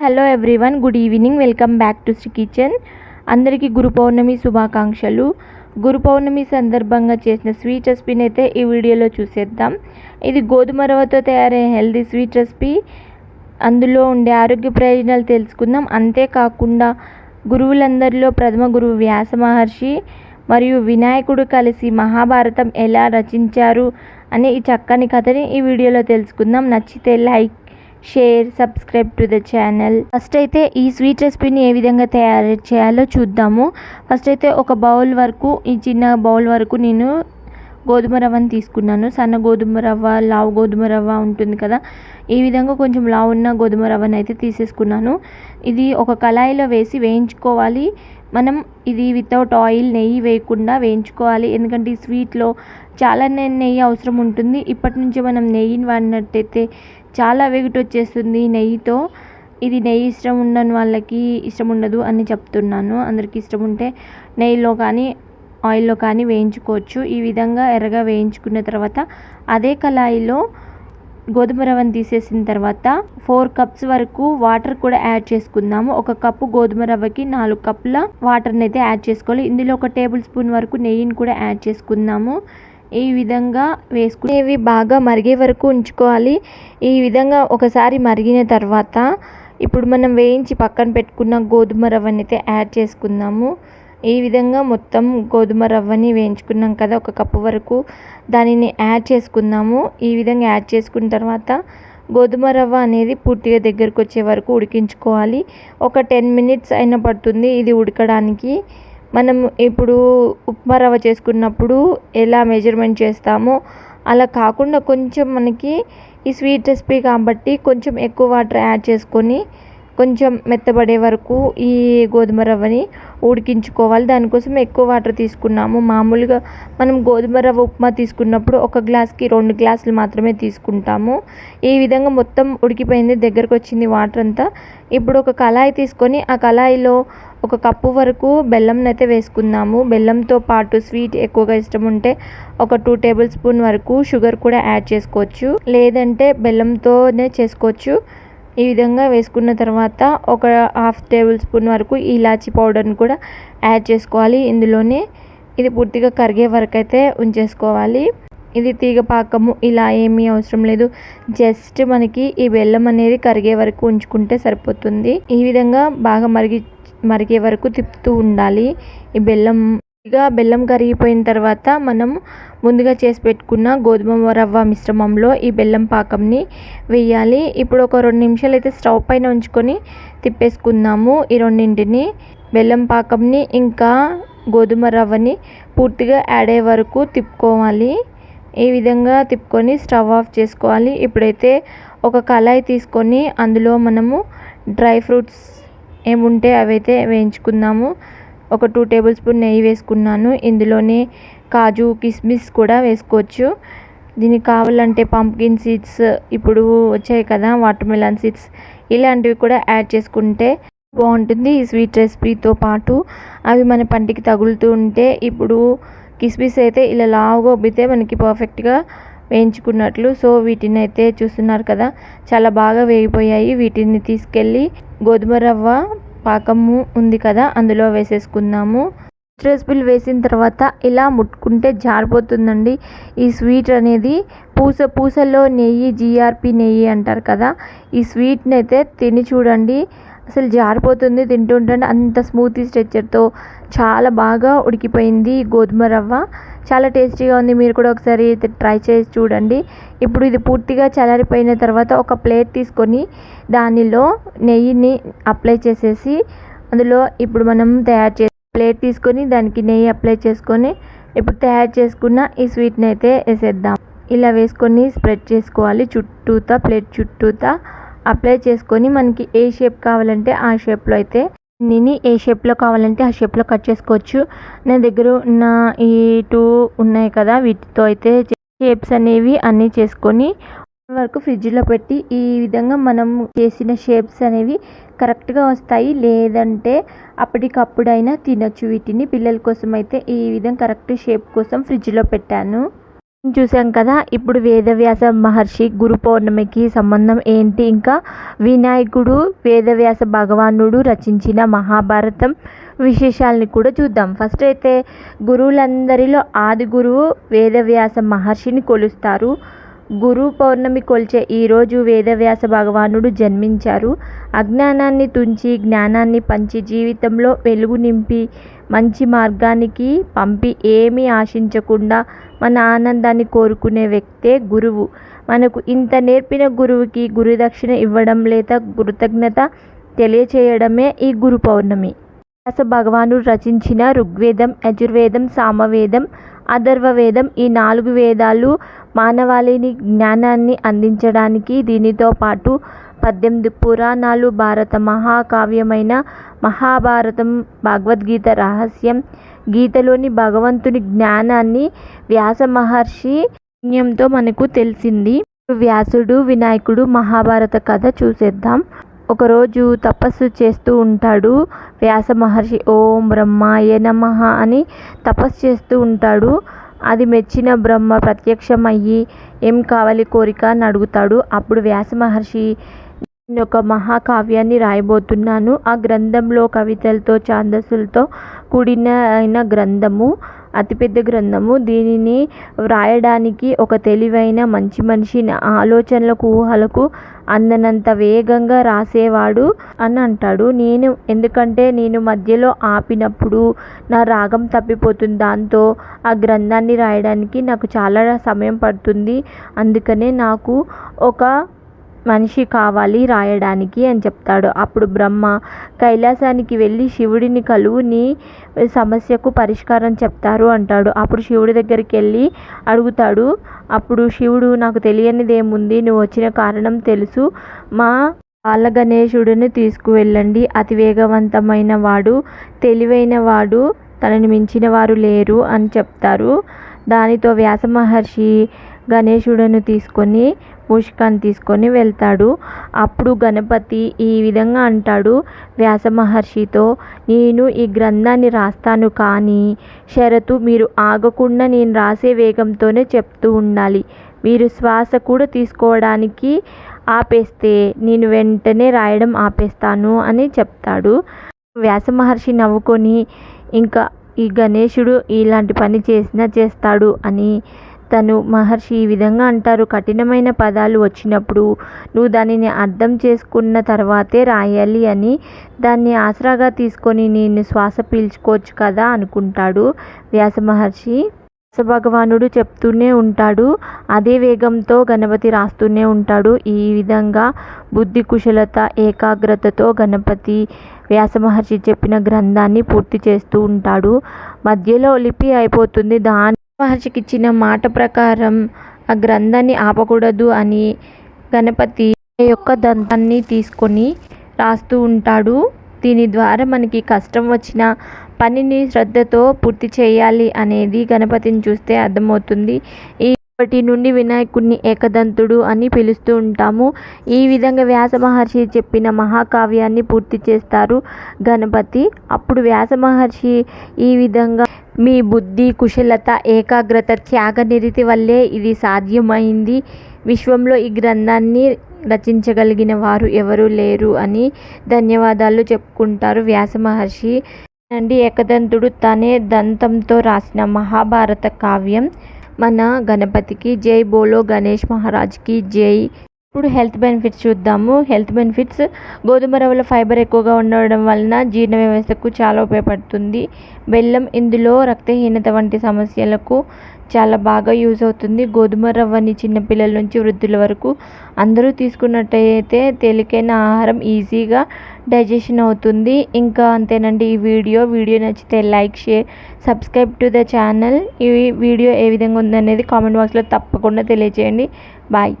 Hello everyone good evening welcome back to Sri kitchen అందరికీ గురు పౌర్ణమి శుభాకాంక్షలు. గురు పౌర్ణమి సందర్భంగా చేసిన స్వీట్ రెసిపీని అయితే ఈ వీడియోలో చూసేద్దాం. ఇది గోధుమ రవ్వతో తయారయ్యే హెల్దీ స్వీట్ రెసిపీ అందులో ఉండే ఆరోగ్య ప్రయోజనాలు తెలుసుకుందాం. అంతేకాకుండా గురువులందరిలో ప్రథమ గురువు వ్యాస మహర్షి మరియు వినాయకుడు కలిసి మహాభారతం ఎలా రచించారు అనే ఈ చక్కని కథని ఈ వీడియోలో తెలుసుకుందాం. నచ్చితే like share subscribe to the channel first అయితే ఈ స్వీట్ రెసిపీని ఏ విధంగా తయారు చేయాలో చూద్దాము. ఫస్ట్ అయితే ఒక బౌల్ వరకు ఈ చిన్న బౌల్ వరకు నేను గోధుమ రవ్వని తీసుకున్నాను. సన్న గోధుమ రవ్వ లావు గోధుమ రవ్వ ఉంటుంది కదా ఈ విధంగా కొంచెం లావు ఉన్న గోధుమ రవ్వని అయితే తీసేసుకున్నాను. ఇది ఒక కళాయిలో వేసి వేయించుకోవాలి. మనం ఇది వితౌట్ ఆయిల్ నెయ్యి వేయకుండా వేయించుకోవాలి. ఎందుకంటే ఈ స్వీట్లో చాలా నెయ్యి అవసరం ఉంటుంది. ఇప్పటి నుంచి మనం నెయ్యిని వాడినట్టయితే చాలా వెగిట్ వచ్చేస్తుంది నెయ్యితో. ఇది నెయ్యి ఇష్టం ఉండని వాళ్ళకి ఇష్టం ఉండదు అని చెప్తున్నాను. అందరికీ ఇష్టం ఉంటే నెయ్యిలో కానీ ఆయిల్లో కానీ వేయించుకోవచ్చు. ఈ విధంగా ఎర్రగా వేయించుకున్న తర్వాత అదే కళాయిలో గోధుమ రవ్వను తీసేసిన తర్వాత ఫోర్ కప్స్ వరకు వాటర్ కూడా యాడ్ చేసుకుందాము. ఒక కప్పు గోధుమ రవ్వకి నాలుగు కప్పుల వాటర్ని అయితే యాడ్ చేసుకోవాలి. ఇందులో ఒక టేబుల్ స్పూన్ వరకు నెయ్యిని కూడా యాడ్ చేసుకుందాము. ఈ విధంగా వేసుకునేవి బాగా మరిగే వరకు ఉంచుకోవాలి. ఈ విధంగా ఒకసారి మరిగిన తర్వాత ఇప్పుడు మనం వేయించి పక్కన పెట్టుకున్న గోధుమ రవ్వని అయితే యాడ్ చేసుకుందాము. ఈ విధంగా మొత్తం గోధుమ రవ్వని వేయించుకున్నాం కదా ఒక కప్పు వరకు దానిని యాడ్ చేసుకుందాము. ఈ విధంగా యాడ్ చేసుకున్న తర్వాత గోధుమ రవ్వ అనేది పూర్తిగా దగ్గరకు వచ్చే వరకు ఉడికించుకోవాలి. ఒక టెన్ మినిట్స్ అయినా పడుతుంది ఇది ఉడకడానికి. మనం ఇప్పుడు ఉప్మా రవ్వ చేసుకున్నప్పుడు ఎలా మెజర్మెంట్ చేస్తామో అలా కాకుండా కొంచెం మనకి ఈ స్వీట్ రెసిపీ కాబట్టి కొంచెం ఎక్కువ వాటర్ యాడ్ చేసుకొని కొంచెం మెత్తబడే వరకు ఈ గోధుమ రవ్వని ఉడికించుకోవాలి. దానికోసం ఎక్కువ వాటర్ తీసుకున్నాము. మామూలుగా మనం గోధుమ రవ్వ ఉప్మా తీసుకున్నప్పుడు ఒక గ్లాస్కి రెండు గ్లాసులు మాత్రమే తీసుకుంటాము. ఈ విధంగా మొత్తం ఉడికిపోయింది. దగ్గరకు వచ్చింది వాటర్ అంతా. ఇప్పుడు ఒక కళాయి తీసుకొని ఆ కళాయిలో ఒక కప్పు వరకు బెల్లం అయితే వేసుకుందాము. బెల్లంతో పాటు స్వీట్ ఎక్కువగా ఇష్టం ఉంటే ఒక టూ టేబుల్ స్పూన్ వరకు షుగర్ కూడా యాడ్ చేసుకోవచ్చు. లేదంటే బెల్లంతోనే చేసుకోవచ్చు. ఈ విధంగా వేసుకున్న తర్వాత ఒక హాఫ్ టేబుల్ స్పూన్ వరకు ఇలాచీ పౌడర్ని కూడా యాడ్ చేసుకోవాలి. ఇందులోనే ఇది పూర్తిగా కరిగే వరకు అయితే ఉంచేసుకోవాలి. ఇది తీగ పాకము ఇలా ఏమీ అవసరం లేదు. జస్ట్ మనకి ఈ బెల్లం అనేది కరిగే వరకు ఉంచుకుంటే సరిపోతుంది. ఈ విధంగా బాగా మరిగి మరిగే వరకు తిప్పుతూ ఉండాలి. ఈ బెల్లం ఇక బెల్లం కరిగిపోయిన తర్వాత మనం ముందుగా చేసి పెట్టుకున్న గోధుమ రవ్వ మిశ్రమంలో ఈ బెల్లం పాకంని వేయాలి. ఇప్పుడు ఒక రెండు నిమిషాలు అయితే స్టవ్ పైన ఉంచుకొని తిప్పేసుకుందాము. ఈ రెండింటిని బెల్లం పాకంని ఇంకా గోధుమ రవ్వని పూర్తిగా యాడ్ అయ్యే వరకు తిప్పుకోవాలి. ఈ విధంగా తిప్పుకొని స్టవ్ ఆఫ్ చేసుకోవాలి. ఇప్పుడైతే ఒక కళాయి తీసుకొని అందులో మనము డ్రై ఫ్రూట్స్ ఏముంటే అవైతే వేయించుకుందాము. ఒక టూ టేబుల్ స్పూన్ నెయ్యి వేసుకున్నాను. ఇందులోనే కాజు కిస్మిస్ కూడా వేసుకోవచ్చు. దీనికి కావాలంటే పంప్కిన్ సీడ్స్ ఇప్పుడు వచ్చాయి కదా వాటర్మెలన్ సీడ్స్ ఇలాంటివి కూడా యాడ్ చేసుకుంటే బాగుంటుంది ఈ స్వీట్ రెసిపీతో పాటు. అవి మన పంటికి తగులుతూ ఉంటే ఇప్పుడు కిస్మిస్ అయితే ఇలా లావుగా ఉబ్బితే మనకి పర్ఫెక్ట్గా వేయించుకున్నట్లు. సో వీటిని అయితే చూస్తున్నారు కదా చాలా బాగా వేగిపోయాయి. వీటిని తీసుకెళ్ళి గోధుమ రవ్వ పాకము ఉంది కదా అందులో వేసేసుకుందాము. స్ట్రెస్బుల్ వేసిన తర్వాత ఇలా ముట్టుకుంటే జారిపోతుందండి. ఈ స్వీట్ అనేది పూస పూసలో నెయ్యి జిఆర్పి నెయ్యి అంటారు కదా ఈ స్వీట్ని అయితే తిని చూడండి. అసలు జారిపోతుంది తింటుంటే అంత స్మూతీ స్ట్రెచ్చర్తో చాలా బాగా ఉడికిపోయింది గోధుమ రవ్వ. చాలా టేస్టీగా ఉంది మీరు కూడా ఒకసారి ట్రై చేసి చూడండి. ఇప్పుడు ఇది పూర్తిగా చల్లారిపోయిన తర్వాత ఒక ప్లేట్ తీసుకొని దానిలో నెయ్యిని అప్లై చేసేసి అందులో ఇప్పుడు మనం తయారు చేసి ప్లేట్ తీసుకొని దానికి నెయ్యి అప్లై చేసుకొని ఇప్పుడు తయారు చేసుకున్న ఈ స్వీట్ని అయితే వేసేద్దాం. ఇలా వేసుకొని స్ప్రెడ్ చేసుకోవాలి చుట్టూతా ప్లేట్ చుట్టూతా. అప్లై చేసుకొని మనకి ఏ షేప్ కావాలంటే ఆ షేప్లో అయితే నేను ఏ షేప్లో కావాలంటే ఆ షేప్లో కట్ చేసుకోవచ్చు. నా దగ్గర ఉన్న ఈ టూ ఉన్నాయి కదా వీటితో అయితే షేప్స్ అనేవి అన్నీ చేసుకొని వరకు ఫ్రిడ్జ్లో పెట్టి ఈ విధంగా మనం చేసిన షేప్స్ అనేవి కరెక్ట్గా వస్తాయి. లేదంటే అప్పటికప్పుడైనా తినొచ్చు వీటిని. పిల్లల కోసం అయితే ఈ విధంగా కరెక్ట్ షేప్ కోసం ఫ్రిడ్జ్లో పెట్టాను. చూసాం కదా ఇప్పుడు వేదవ్యాస మహర్షి గురు పౌర్ణమికి సంబంధం ఏంటి? ఇంకా వినాయకుడు వేదవ్యాస భగవానుడు రచించిన మహాభారతం విశేషాలని కూడా చూద్దాం. ఫస్ట్ అయితే గురువులందరిలో ఆది గురువు వేదవ్యాస మహర్షిని కొలుస్తారు. గురు పౌర్ణమి కొలిచే ఈరోజు వేదవ్యాస భగవానుడు జన్మించారు. అజ్ఞానాన్ని తుంచి జ్ఞానాన్ని పంచి జీవితంలో వెలుగు నింపి మంచి మార్గానికి పంపి ఏమీ ఆశించకుండా మన ఆనందాన్ని కోరుకునే వ్యక్తే గురువు. మనకు ఇంత నేర్పిన గురువుకి గురుదక్షిణ ఇవ్వడం లేదా కృతజ్ఞత తెలియచేయడమే ఈ గురు పౌర్ణమి. వ్యాస భగవానుడు రచించిన ఋగ్వేదం యజుర్వేదం సామవేదం అథర్వవేదం ఈ నాలుగు వేదాలు మానవాళిని జ్ఞానాన్ని అందించడానికి దీనితో పాటు పద్దెనిమిది పురాణాలు భారత మహాకావ్యమైన మహాభారతం భగవద్గీత రహస్యం గీతలోని భగవంతుని జ్ఞానాన్ని వ్యాస మహర్షి పుణ్యంతో మనకు తెలిసింది. వ్యాసుడు వినాయకుడు మహాభారత కథ చూసేద్దాం. ఒకరోజు తపస్సు చేస్తూ ఉంటాడు. వ్యాస మహర్షి ఓం బ్రహ్మాయ నమ అని తపస్సు చేస్తూ ఉంటాడు. అది మెచ్చిన బ్రహ్మ ప్రత్యక్షమయ్యి ఏం కావాలి కోరిక అని అడుగుతాడు. అప్పుడు వ్యాస మహర్షి నేను ఒక మహాకావ్యాన్ని రాయబోతున్నాను. ఆ గ్రంథంలో కవితలతో ఛాందస్సులతో కూడిన అయిన గ్రంథము అతిపెద్ద గ్రంథము. దీనిని వ్రాయడానికి ఒక తెలివైన మంచి మనిషి ఆలోచనలకు ఊహలకు అందనంత వేగంగా రాసేవాడు అని అంటాడు. నేను ఎందుకంటే నేను మధ్యలో ఆపినప్పుడు నా రాగం తప్పిపోతుంది. దాంతో ఆ గ్రంథాన్ని రాయడానికి నాకు చాలా సమయం పడుతుంది. అందుకనే నాకు ఒక మనిషి కావాలి రాయడానికి అని చెప్తాడు. అప్పుడు బ్రహ్మ కైలాసానికి వెళ్ళి శివుడిని కలువు నీ సమస్యకు పరిష్కారం చెప్తారు అంటాడు. అప్పుడు శివుడి దగ్గరికి వెళ్ళి అడుగుతాడు. అప్పుడు శివుడు నాకు తెలియనిది ఏముంది నువ్వు వచ్చిన కారణం తెలుసు. మా బాల గణేశుడిని తీసుకువెళ్ళండి. అతి వేగవంతమైన వాడు తెలివైన వాడు తనని మించిన వారు లేరు అని చెప్తారు. దానితో వ్యాస మహర్షి గణేశుడిని తీసుకొని మూషికాన్ని తీసుకొని వెళ్తాడు. అప్పుడు గణపతి ఈ విధంగా అంటాడు వ్యాస మహర్షితో నేను ఈ గ్రంథాన్ని రాస్తాను కానీ షరతు మీరు ఆగకుండా నేను రాసే వేగంతోనే చెప్తూ ఉండాలి. మీరు శ్వాస కూడా తీసుకోవడానికి ఆపేస్తే నేను వెంటనే రాయడం ఆపేస్తాను అని చెప్తాడు. వ్యాస మహర్షి నవ్వుకొని ఇంకా ఈ గణేశుడు ఇలాంటి పని చేసినా చేస్తాడు అని తను మహర్షి ఈ విధంగా అంటారు కఠినమైన పదాలు వచ్చినప్పుడు నువ్వు దానిని అర్థం చేసుకున్న తర్వాతే రాయాలి అని. దాన్ని ఆసరాగా తీసుకొని నేను శ్వాస పీల్చుకోవచ్చు కదా అనుకుంటాడు వ్యాస మహర్షి. వ్యాస భగవానుడు చెప్తూనే ఉంటాడు అదే వేగంతో గణపతి రాస్తూనే ఉంటాడు. ఈ విధంగా బుద్ధి కుశలత ఏకాగ్రతతో గణపతి వ్యాస మహర్షి చెప్పిన గ్రంథాన్ని పూర్తి చేస్తూ ఉంటాడు. మధ్యలో లిపి అయిపోతుంది. దాని మహర్షికి ఇచ్చిన మాట ప్రకారం ఆ గ్రంథాన్ని ఆపకూడదు అని గణపతి యొక్క దంతాన్ని తీసుకొని రాస్తూ ఉంటాడు. దీని ద్వారా మనకి కష్టం వచ్చిన పనిని శ్రద్ధతో పూర్తి చేయాలి అనేది గణపతిని చూస్తే అర్థమవుతుంది. ఈ ఇప్పటి నుండి వినాయకుడిని ఏకదంతుడు అని పిలుస్తూ ఉంటాము. ఈ విధంగా వ్యాస మహర్షి చెప్పిన మహాకావ్యాన్ని పూర్తి చేస్తారు గణపతి. అప్పుడు వ్యాస మహర్షి ఈ విధంగా మీ బుద్ధి కుశలత ఏకాగ్రత త్యాగనిరతి వల్లే ఇది సాధ్యమైంది. విశ్వంలో ఈ గ్రంథాన్ని రచించగలిగిన వారు ఎవరు లేరు అని ధన్యవాదాలు చెప్పుకుంటారు వ్యాస మహర్షి. అండి ఏకదంతుడు తనే దంతంతో రాసిన మహాభారత కావ్యం. మన గణపతికి జై బోలో గణేష్ మహారాజ్కి జై. ఇప్పుడు హెల్త్ బెనిఫిట్స్ చూద్దాము. హెల్త్ బెనిఫిట్స్ గోధుమ రవ్వలో ఫైబర్ ఎక్కువగా ఉండడం వలన జీర్ణ వ్యవస్థకు చాలా ఉపయోగపడుతుంది. బెల్లం ఇందులో రక్తహీనత వంటి సమస్యలకు చాలా బాగా యూజ్ అవుతుంది. గోధుమ రవ్వని చిన్నపిల్లల నుంచి వృద్ధుల వరకు అందరూ తీసుకున్నట్టయితే తేలికైన ఆహారం ఈజీగా డైజెషన్ అవుతుంది. ఇంకా అంతేనండి ఈ వీడియో. వీడియో నచ్చితే like share subscribe to the channel. ఈ వీడియో ఏ విధంగా ఉందనేది కామెంట్ బాక్స్లో తప్పకుండా తెలియజేయండి బాయ్.